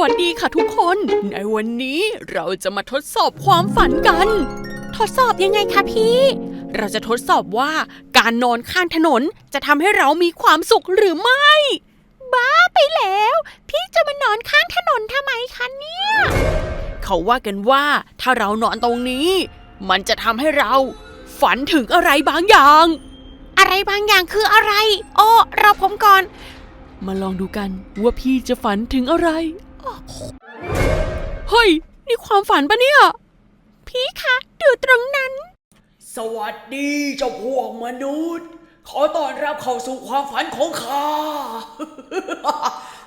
วัสดีค่ะทุกคน ในวันนี้เราจะมาทดสอบความฝันกัน ทดสอบยังไงคะพี่ เราจะทดสอบว่าการนอนข้างถนนจะทำให้เรามีความสุขหรือไม่ บ้าไปแล้ว พี่จะมานอนข้างถนนทำไมคะเนี่ย เขาว่ากันว่าถ้าเรานอนตรงนี้ มันจะทำให้เรา ฝันถึงอะไรบางอย่าง อะไรบางอย่างคืออะไร โอ้ เราผมก่อน มาลองดูกันว่าพี่จะฝันถึงอะไร เฮ้ย นี่ความฝันปะเนี่ย พี่คะดูตรงนั้น สวัสดีเจ้าพวกมนุษย์ ขอต้อนรับเข้าสู่ความฝันของข้า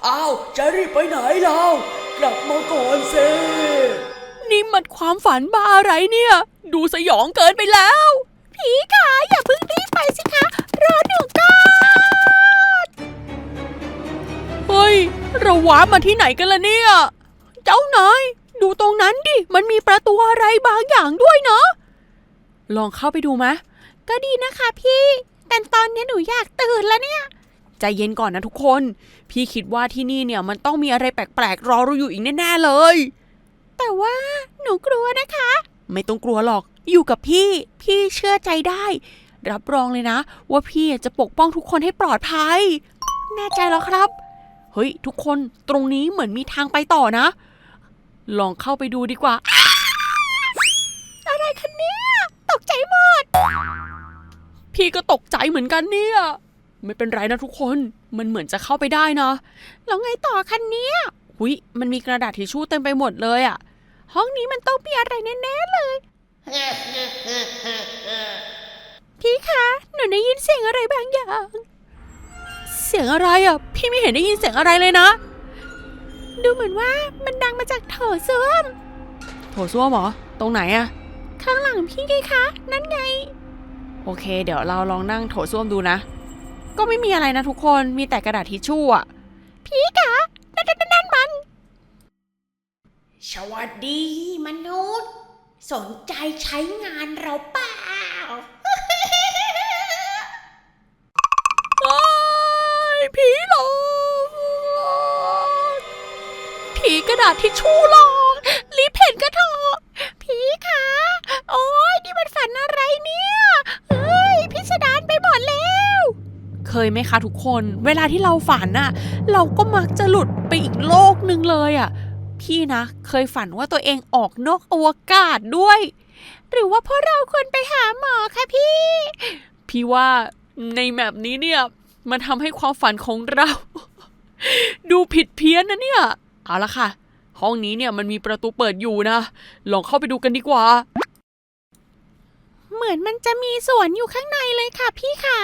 อ้าว จะรีบไปไหนเรากลับมาก่อนสินี่มันความฝันบ้าอะไรเนี่ย ดูสยองเกินไปแล้ว พี่คะอย่าเพิ่งรีบไปสิคะ รอหนูก่อน เราว้าร์ปมาที่ไหนกันล่ะเนี่ย เจ้านายดูตรงนั้นดิ มันมีประตูอะไรบางอย่างด้วยเนาะ ลองเข้าไปดูไหมก็ดีนะคะพี่ แต่ตอนนี้หนูอยากตื่นแล้วเนี่ย ใจเย็นก่อนนะทุกคน พี่คิดว่าที่นี่เนี่ยมันต้องมีอะไรแปลกๆรอเราอยู่อีกแน่ๆเลย แต่ว่าหนูกลัวนะคะ ไม่ต้องกลัวหรอก อยู่กับพี่ พี่เชื่อใจได้ รับรองเลยนะ ว่าพี่จะปกป้องทุกคนให้ปลอดภัย แน่ใจแล้วครับ เฮ้ย ทุกคนตรงนี้เหมือนมีทางไปต่อนะ ลองเข้าไปดูดีกว่า อะไรคะเนี่ย ตกใจหมด พี่ก็ตกใจเหมือนกันเนี่ย ไม่เป็นไรนะทุกคนมันเหมือนจะเข้าไปได้นะ แล้วไงต่อคันเนี้ยหุยมันมีกระดาษทิชชู่เต็มไปหมดเลยอะห้องนี้มันต้องมีอะไรแน่ๆเลย พี่คะ หนูได้ยินเสียงอะไรบางอย่าง เสียงอะไรอะพี่ไม่เห็นได้ยินเสียงอะไรเลยนะ ดูเหมือนว่ามันดังมาจากโถส้วม โถส้วมเหรอ ตรงไหนอะข้างหลังพี่ไงคะ นั่นไง โอเค เดี๋ยวเราลองนั่งโถส้วมดูนะ ก็ไม่มีอะไรนะทุกคน มีแต่กระดาษทิชชู่อะพี่คะนั่นนั่นนั่นมัน สวัสดีมนุษย์ สนใจใช้งานเราเปล่า ผีกระดาษทิชชู่ลอกรีบเห็นกระเถอะผีคะโอ้ยนี่มันฝันอะไรเนี่ยเฮ้ยพิสดารไปหมดแล้ว เคยไหมคะทุกคน เวลาที่เราฝันน่ะ เราก็มักจะหลุดไปอีกโลกหนึ่งเลยอะ พี่นะ เคยฝันว่าตัวเองออกนอกอวกาศด้วย หรือว่าพวกเราควรไปหาหมอคะพี่ พี่ว่าในแมปนี้เนี่ย มันทำให้ความฝันของเรา ดูผิดเพี้ยนนะเนี่ย เอาละค่ะ ห้องนี้เนี่ยมันมีประตูเปิดอยู่นะ ลองเข้าไปดูกันดีกว่า เหมือนมันจะมีสวนอยู่ข้างในเลยค่ะพี่ขา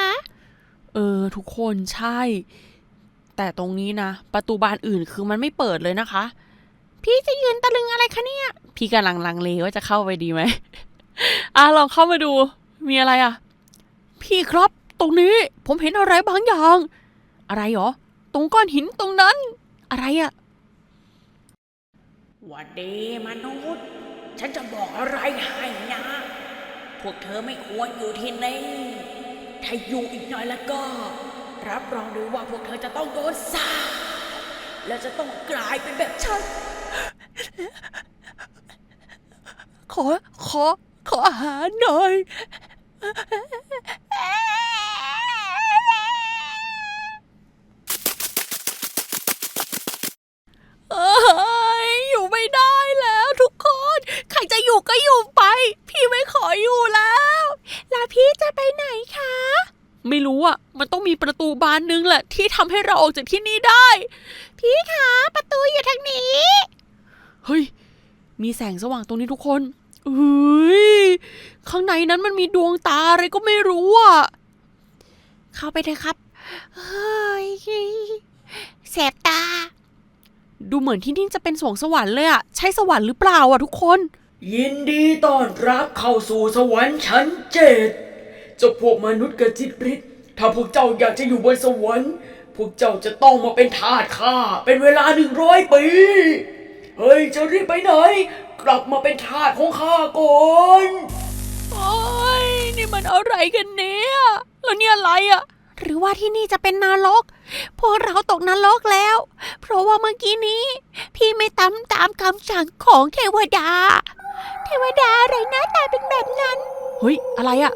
เออ ทุกคนใช่ แต่ตรงนี้นะ ประตูบานอื่นคือมันไม่เปิดเลยนะคะ พี่จะยืนตะลึงอะไรคะเนี่ย พี่กำลังลังเลว่าจะเข้าไปดีไหมอะลองเข้ามาดู มีอะไรอะ พี่ครับ ตรงนี้ ผมเห็นอะไรบางอย่าง อะไรหรอ ตรงก้อนหินตรงนั้น อะไรอะห วัสดีมนุษย์ ฉันจะบอกอะไรให้นะ พวกเธอไม่ควรอยู่ที่นี่ ถ้าอยู่อีกหน่อยแล้วก็ รับรองเลยว่าพวกเธอจะต้องโดนสาและจะต้องกลายเป็นแบบฉัน ขอ ขอ ขออาหารหน่อย เอ้ยอยู่ไม่ได้แล้วทุกคน ใครจะอยู่ ก็อยู่ไป พี่ไม่ขออยู่แล้ว แล้วพี่จะไปไหนคะ ไม่รู้อะมันต้องมีประตูบานนึงแหละ ที่ทำให้เราออกจากที่นี่ได้ พี่คะประตูอยู่ทางนี้ เฮ้ย มีแสงสว่างตรงนี้ทุกคนเฮ้ยข้างในนั้นมันมีดวงตาอะไรก็ไม่รู้อะเข้าไปเถอะครับ เฮ้ยแสบตา ดูเหมือนที่นี่จะเป็นสวงสวรรค์เลยอะใช่สวรรค์หรือเปล่าอะทุกคน ยินดีต้อนรับเข้าสู่สวรรค์ชั้นเจ็ดเจ้าพวกมนุษย์กระจิตริดถ้าพวกเจ้าอยากจะอยู่บนสวรรค์ พวกเจ้าจะต้องมาเป็นทาสข้าเป็นเวลาหนึ่งร้อยปี เฮ้ยจะรีบไปไหน กลับมาเป็นทาสของข้าก่อนโอ้ยนี่มันอะไรกันเนี่ยแล้วเนี่ยอะไรอะหรือว่าที่นี่จะเป็นนรก พวกเราตกนรกแล้ว เพราะว่าเมื่อกี้นี้ พี่ที่ไม่ตามตามคำสั่งของเทวดา เทวดาอะไรหน้าตาเป็นแบบนั้น เฮ้ย อะไรอะ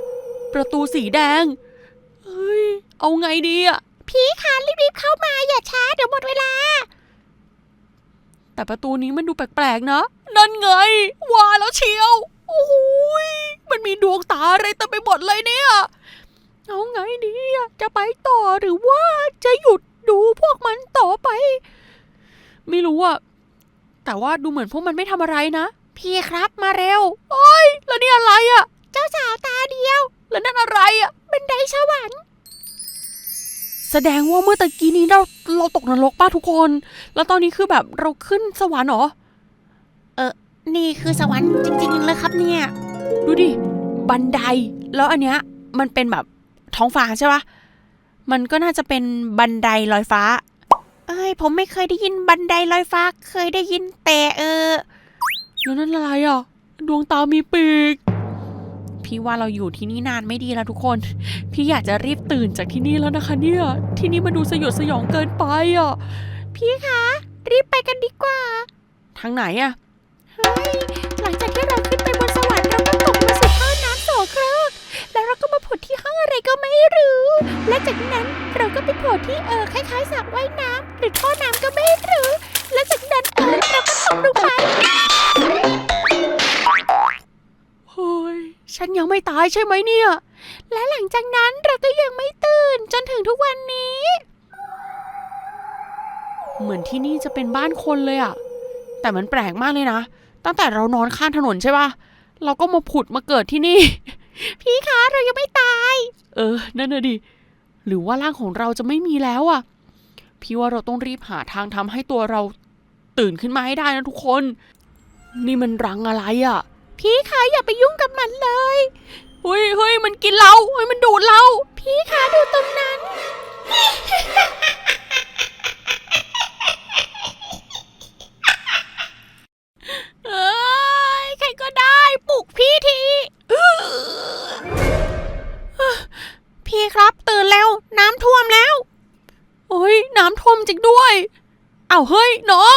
ประตูสีแดง เฮ้ย เอาไงดีอะพี่คะรีบๆเข้ามาอย่าช้าเดี๋ยวหมดเวลา แต่ประตูนี้มันดูแปลกๆนะ นั่นไงว่าแล้วเชียว โอ้โหยมันมีดวงตาอะไรเต็มไปหมดเลยเนี่ย เอาไงดีอะจะไปต่อหรือว่าจะหยุดดูพวกมันต่อไป ไม่รู้อะแต่ว่าดูเหมือนพวกมันไม่ทำอะไรนะ พี่ครับมาเร็ว โอ้ย แล้วนี่อะไรอะเจ้าสาวตาเดียว แล้วนั่นอะไรอะบันไดสวรรค์แสดงว่าเมื่อตะกี้นี้เราเราตกนรกป้าทุกคน แล้วตอนนี้คือแบบเราขึ้นสวรรค์เหรอ เออนี่คือสวรรค์จริงๆเลยครับเนี่ย ดูดิ บันได แล้วอันเนี้ยมันเป็นแบบท้องฟ้าใช่ปะมันก็น่าจะเป็นบันไดลอยฟ้า เอ้ย ผมไม่เคยได้ยินบันไดลอยฟ้า เคยได้ยินแต่เออ แล้วนั่นอะไรอะ ดวงตามีปีก พี่ว่าเราอยู่ที่นี่นานไม่ดีแล้วทุกคน พี่อยากจะรีบตื่นจากที่นี่แล้วนะคะ เนี่ย ที่นี่มันดูสยดสยองเกินไปอะ พี่คะ รีบไปกันดีกว่า ทางไหนอะเฮ้ยหลังจากที่เราขึ้นไปบนสวรรค์เราก็ตกมาสู่ท่อน้ำโสโครกแล้วเราก็มาผุดที่ห้องอะไรก็ไม่รู้ และจากนั้นเราก็ไปโผล่ที่เออคล้ายๆสระว่ายน้ำหรือท่อน้ำก็ไม่รู้ และจากนั้นเออเราก็ตกลงไป ยังไม่ตายใช่ไหมเนี่ย และหลังจากนั้นเราก็ยังไม่ตื่นจนถึงทุกวันนี้ เหมือนที่นี่จะเป็นบ้านคนเลยอะแต่มันแปลกมากเลยนะ ตั้งแต่เรานอนข้างถนนใช่ปะเราก็มาผุดมาเกิดที่นี่ พี่คะเรายังไม่ตาย เออ นั่นน่ะดิ หรือว่าร่างของเราจะไม่มีแล้วอะพี่ว่าเราต้องรีบหาทางทำให้ตัวเราตื่นขึ้นมาให้ได้นะทุกคน นี่มันรังอะไรอะ พี่คะอย่าไปยุ่งกับมันเลยเฮ้ยเฮ้ยมันกินเราเฮ้ยมันดูดเรา พี่คะดูตรงนั้น เอ้ยใครก็ได้ปลุกพี่ทีอื้อพี่ครับตื่นแล้วน้ำท่วมแล้ว โอ้ยน้ำท่วมจริงด้วย เอ้าเฮ้ยน้อง